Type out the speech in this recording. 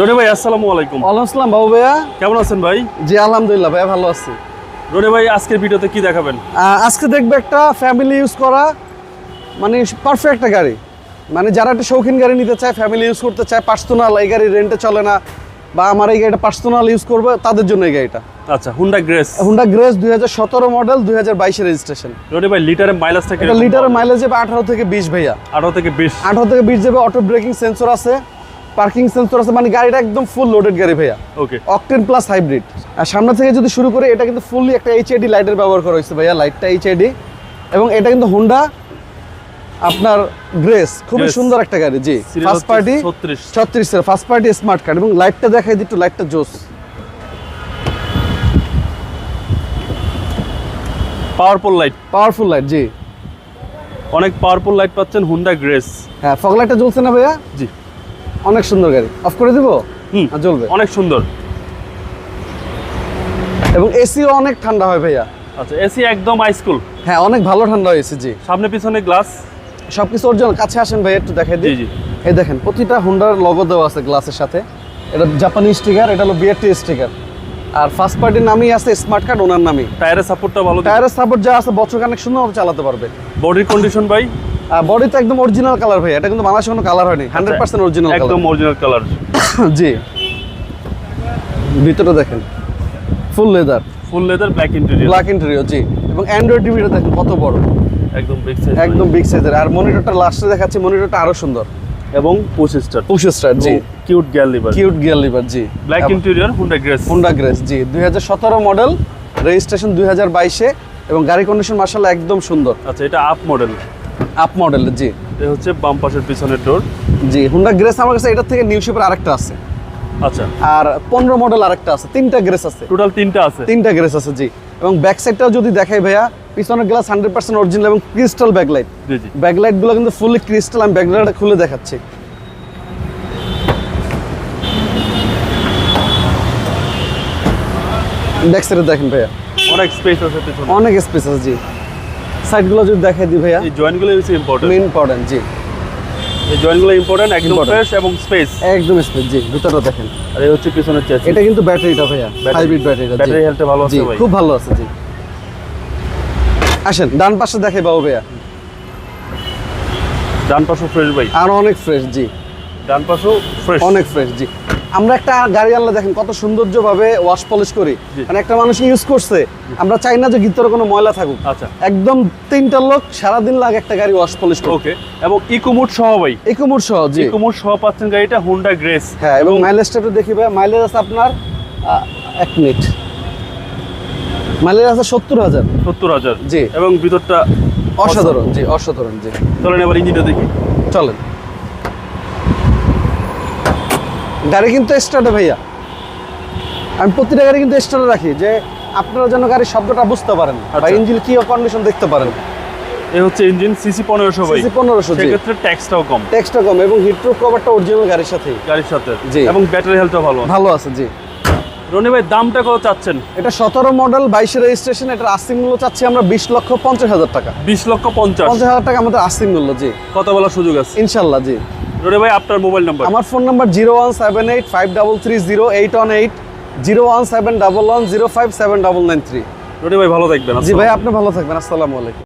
রনি ভাই আসসালামু আলাইকুম। আসসালাম বাবু ভাইয়া। কেমন আছেন ভাই? জি আলহামদুলিল্লাহ ভাইয়া ভালো আছি। রনি ভাই আজকের ভিডিওতে কি দেখাবেন? আজকে দেখবে একটা ফ্যামিলি ইউজ করা মানে পারফেক্ট একটা গাড়ি। মানে যারা একটা শৌখিন গাড়ি নিতে চায় ফ্যামিলি ইউজ করতে চায় পার্সোনাল এই গাড়ি রেন্টে চলে না বা আমার এই গাড়িটা পার্সোনাল ইউজ করবে তাদের জন্য এই গাড়িটা। আচ্ছা হুন্ডা গ্রেস হুন্ডা গ্রেস দুই হাজার সতেরো মডেল দুই হাজার বাইশের রেজিস্ট্রেশন রনি ভাই লিটারে মাইলেজ থেকে লিটারের মাইলেজ যাবে আঠারো থেকে বিশ ভাইয়া। আঠারো থেকে বিশ। আঠারো থেকে বিশ যাবে অটো ব্রেকিং সেন্সর আছে। পার্কিং সেন্সর আছে মানে গাড়িটা একদম ফুল লোডেড গাড়ি ভাইয়া। ওকে অকটেন প্লাস হাইব্রিড আর সামনে থেকে যদি শুরু করে এটা কিন্তু ফুললি একটা এইচআইডি লাইটের ব্যবহার করা হয়েছে ভাইয়া লাইটটা এইচআইডি এবং এটা কিন্তু হোন্ডা আপনার গ্রেস খুবই সুন্দর একটা গাড়ি জি। ফার্স্ট পার্টি ছত্রিশ। ফার্স্ট পার্টি স্মার্ট কার্ড এবং লাইটটা দেখাই দিই একটু লাইটটা জোস। পাওয়ারফুল লাইট পাওয়ারফুল লাইট জি। অনেক পাওয়ারফুল লাইট পাচ্ছেন হুন্ডা গ্রেস হ্যাঁ ফগ লাইটটা জ্বলছে না ভাইয়া? জি। অনেক সুন্দর গাড়ি। অফ করে দিব? হুম। জ্বলবে? অনেক সুন্দর। এবং এসিও অনেক ঠান্ডা হয় ভাইয়া। আচ্ছা এসি একদম হাইস্কুল হ্যাঁ অনেক ভালো ঠান্ডা হয় এসি জি। সামনে পিছনে গ্লাস সব কিছু অরিজিনাল কাছে আসেন ভাই একটু দেখাই দিই। জি। এই দেখেন প্রতিটা হুন্ডার লোগো দেওয়া আছে গ্লাসের সাথে। এটা জাপানি স্টিকার এটা হলো বিআরটি স্টিকার আর ফার্স্ট পার্টির নামই আছে স্মার্ট কার্ড ওনার নামই টায়ারের সাপোর্টটা ভালো টায়ারের সাপোর্ট যা আছে বছর কানেক সুন্দর চালাতে পারবে। বডির কন্ডিশন ভাই বডি তো একদম অরিজিনাল কালার ভাই এটা কিন্তু বাংলাদেশে কোনো কালার হয়নি হান্ড্রেড পার্সেন্ট অরিজিনাল একদম অরিজিনাল কালার জি। দেখেন full leather full leather black interior black interior জি। এবং অ্যান্ড্রয়েড টিভিটা দেখেন কত বড়। একদম বিগ সাইজ একদম বিগ সাইজের আর মনিটরটা লাস্টে দেখাচ্ছি মনিটরটা আরও সুন্দর। এবং পুশ স্টার পুশ স্টার জি। Cute gear lever cute gear lever জি। Black interior Honda Grace Honda Grace জি। দুই হাজার সতেরো মডেল রেজিস্ট্রেশন দুই হাজার বাইশে এবং গাড়ি কন্ডিশন মার্শাল্লাহ একদম সুন্দর। আচ্ছা এটা আপ মডেল আপ মডেলের জি। এটা হচ্ছে বাম পাশের পিছনের ডোর জি হোন্ডা গ্রেস আমার কাছে এটার থেকে নিউ শেপের আরেকটা আছে। আচ্ছা। আর পনেরো মডেল আরেকটা আছে তিনটা গ্রেস আছে। টোটাল তিনটা আছে। তিনটা গ্রেস আছে জি। এবং ব্যাক সাইডটাও যদি দেখাই ভাইয়া পিছনের গ্লাস হান্ড্রেড পার্সেন্ট অরিজিনাল এবং ক্রিস্টাল ব্যাকলাইট জি জি। ব্যাকলাইটগুলো কিন্তু ফুললি ক্রিস্টাল আমি ব্যাকলাইটটা খুলে দেখাচ্ছি। ব্যাক সাইডে দেখেন ভাইয়া। অনেক স্পেস আছে পিছনে। অনেক স্পেস আছে জি। সাইডগুলো যদি দেখাই দিই ভাইয়া। এই জয়েন্টগুলো বেশি ইম্পর্টেন্ট মেন ইম্পর্টেন্ট জি। এই জয়েন্টগুলো ইম্পর্টেন্ট একদম ফ্রেশ এবং স্পেস একদম স্পেস জি ভিতরটা দেখেন। আর এই হচ্ছে পিছনের চেসিস এটা কিন্তু ব্যাটারিটা ভাইয়া হাইব্রিড ব্যাটারিটা ব্যাটারি হেলথটা ভালো আছে ভাই। খুব ভালো আছে জি। আসেন ডান পাশে দেখাই বাবু ভাইয়া। ডান পাশও ফ্রেশ ভাই। আর অনেক ফ্রেশ জি। ডান পাশও ফ্রেশ অনেক ফ্রেশ জি। আমরা একটা গাড়ি আনলে দেখেন কত সৌন্দর্যভাবে ওয়াশ পলিশ করি। মানে একটা মানুষ ইউজ করছে আমরা চাই না যে ভিতরে কোনো ময়লা থাকুক। আচ্ছা। একদম তিনটা লোক সারাদিন লাগে একটা গাড়ি ওয়াশ পলিশ করতে। ওকে এবং ইকোমোড সহ ভাই? ইকোমোড সহ জি। ইকোমোড সহ পাচ্ছেন গাড়িটা হুন্ডা গ্রেস হ্যাঁ এবং মাইলেজটা একটু দেখি ভাই। মাইলেজ আছে আপনার এক মিনিট মাইলেজ আছে সত্তর হাজার। সত্তর হাজার। জি। এবং ভিতরটা অসাধারণ। জি অসাধারণ জি। চলেন এবার ইঞ্জিনটা দেখি। চলেন। গাড়ি কিন্তু স্টার্টে ভাইয়া। আমি প্রতিটা গাড়ি কিন্তু স্টার্টে রাখি যে আপনারা যেন গাড়ির শব্দটা বুঝতে পারেন বা আচ্ছা। ইঞ্জিন কি কন্ডিশন দেখতে পারেন। এই হচ্ছে ইঞ্জিন সিসি পনেরোশো ভাই। সিসি পনেরোশো জি। সেক্ষেত্রে ট্যাক্সটাও কম। টেক্সটটা কম এবং হিটপ্রুফ কভারটা অরিজিনাল গাড়ির সাথে গাড়ির সাথে। জি। এবং ব্যাটারি হেলথও ভালো। ভালো আছে জি। রনি ভাই দামটা কত চাচ্ছেন? এটা সতেরো মডেল বাইশের রেজিস্ট্রেশন এটার আস্তিক মূল্য চাচ্ছি আমরা বিশ লক্ষ পঞ্চাশ হাজার টাকা। বিশ লক্ষ পঞ্চাশ। পঞ্চাশ হাজার টাকা আমাদের আস্তিক মূল্য জি। কত বলার সুযোগ আছে। ইনশাল্লাহ জি। রনি ভাই আপনার মোবাইল নাম্বার আমার phone number zero one seven eight five double three zero eight one eight zero one seven double one zero five seven double nine three. Roni ভাই ভালো থাকবেন জি ভাই আপনি ভালো থাকবেন আসসালামু আলাইকুম।